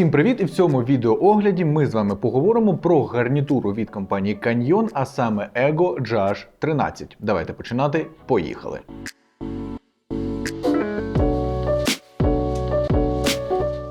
Всім привіт! І в цьому відеоогляді ми з вами поговоримо про гарнітуру від компанії Canyon, а саме Ego GH 13. Давайте починати. Поїхали!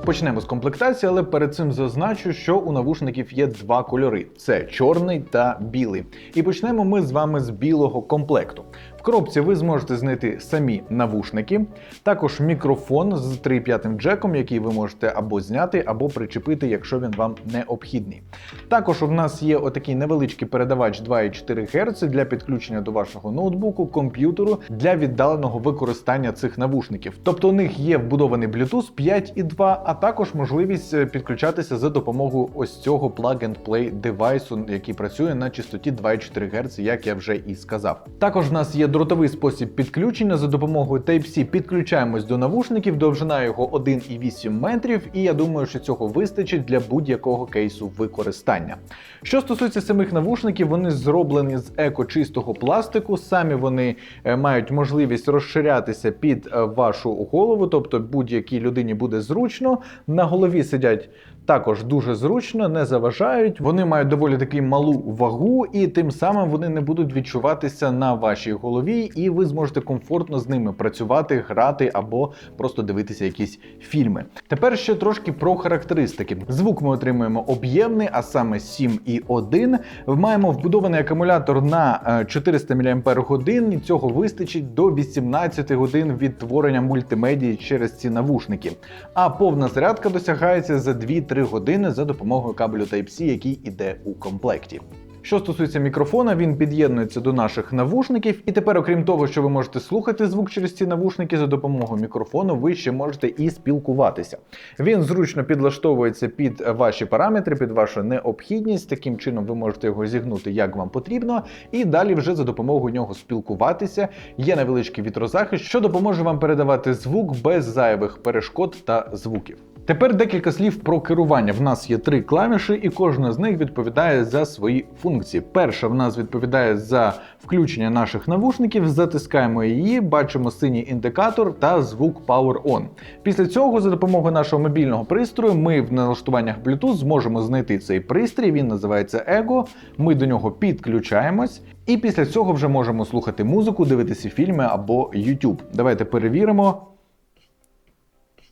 Почнемо з комплектації, але перед цим зазначу, що у навушників є два кольори: це чорний та білий. І почнемо ми з вами з білого комплекту. В коробці ви зможете знайти самі навушники, також мікрофон з 3,5 джеком, який ви можете або зняти, або причепити, якщо він вам необхідний. Також у нас є отакий невеличкий передавач 2,4 Гц для підключення до вашого ноутбуку, комп'ютеру для віддаленого використання цих навушників. Тобто у них є вбудований Bluetooth 5.2, а також можливість е, підключатися за допомогою ось цього plug-and-play девайсу, який працює на частоті 2,4 Гц, як я вже і сказав. Також в нас є дротовий спосіб підключення за допомогою Type-C підключаємось до навушників, довжина його 1,8 метрів, і я думаю, що цього вистачить для будь-якого кейсу використання. Що стосується самих навушників, вони зроблені з еко-чистого пластику. Самі вони е, мають можливість розширятися під е, вашу голову, тобто будь-якій людині буде зручно. На голові сидять також дуже зручно, не заважають. Вони мають доволі таки малу вагу, і тим самим вони не будуть відчуватися на вашій голові, і ви зможете комфортно з ними працювати, грати або просто дивитися якісь фільми. Тепер ще трошки про характеристики. Звук ми отримуємо об'ємний, а саме 7,1. Маємо вбудований акумулятор на е, 400 мАч, і цього вистачить до 18 годин відтворення мультимедії через ці навушники. А повна зарядка досягається за 2-3 години за допомогою кабелю Type-C, який іде у комплекті. Що стосується мікрофона, він під'єднується до наших навушників, і тепер, окрім того, що ви можете слухати звук через ці навушники за допомогою мікрофону, ви ще можете і спілкуватися. Він зручно підлаштовується під ваші параметри, під вашу необхідність. Таким чином ви можете його зігнути як вам потрібно, і далі вже за допомогою нього спілкуватися. Є невеличкий вітрозахист, що допоможе вам передавати звук без зайвих перешкод та звуків. Тепер декілька слів про керування. В нас є три клавіші, і кожна з них відповідає за свої функції. Перша в нас відповідає за включення наших навушників, затискаємо її, бачимо синій індикатор та звук Power On. Після цього, за допомогою нашого мобільного пристрою, ми в налаштуваннях Bluetooth зможемо знайти цей пристрій. Він називається Ego. Ми до нього підключаємось. І після цього вже можемо слухати музику, дивитися фільми або YouTube. Давайте перевіримо.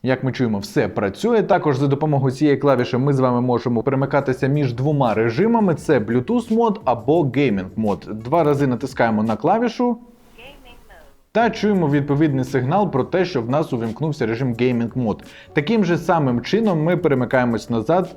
Як ми чуємо, все працює. Також за допомогою цієї клавіші ми з вами можемо перемикатися між двома режимами: це Bluetooth мод або Gaming мод. Два рази натискаємо на клавішу. Та чуємо відповідний сигнал про те, що в нас увімкнувся режим Gaming мод. Таким же самим чином ми перемикаємось назад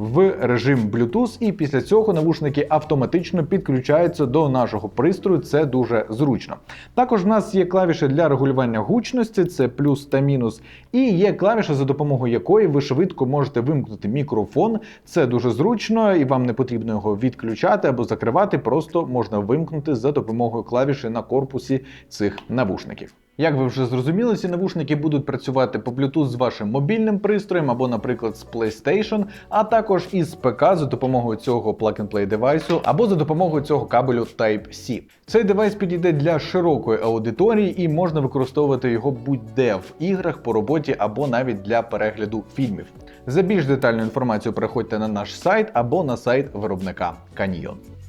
в режим Bluetooth, і після цього навушники автоматично підключаються до нашого пристрою. Це дуже зручно. Також в нас є клавіші для регулювання гучності, це плюс та мінус, і є клавіша, за допомогою якої ви швидко можете вимкнути мікрофон. Це дуже зручно, і вам не потрібно його відключати або закривати. Просто можна вимкнути за допомогою клавіші на корпусі цих навушників. Як ви вже зрозуміли, ці навушники будуть працювати по Bluetooth з вашим мобільним пристроєм або, наприклад, з PlayStation, а також із ПК за допомогою цього plug-and-play девайсу або за допомогою цього кабелю Type-C. Цей девайс підійде для широкої аудиторії і можна використовувати його будь-де в іграх, по роботі або навіть для перегляду фільмів. За більш детальну інформацію переходьте на наш сайт або на сайт виробника Canyon.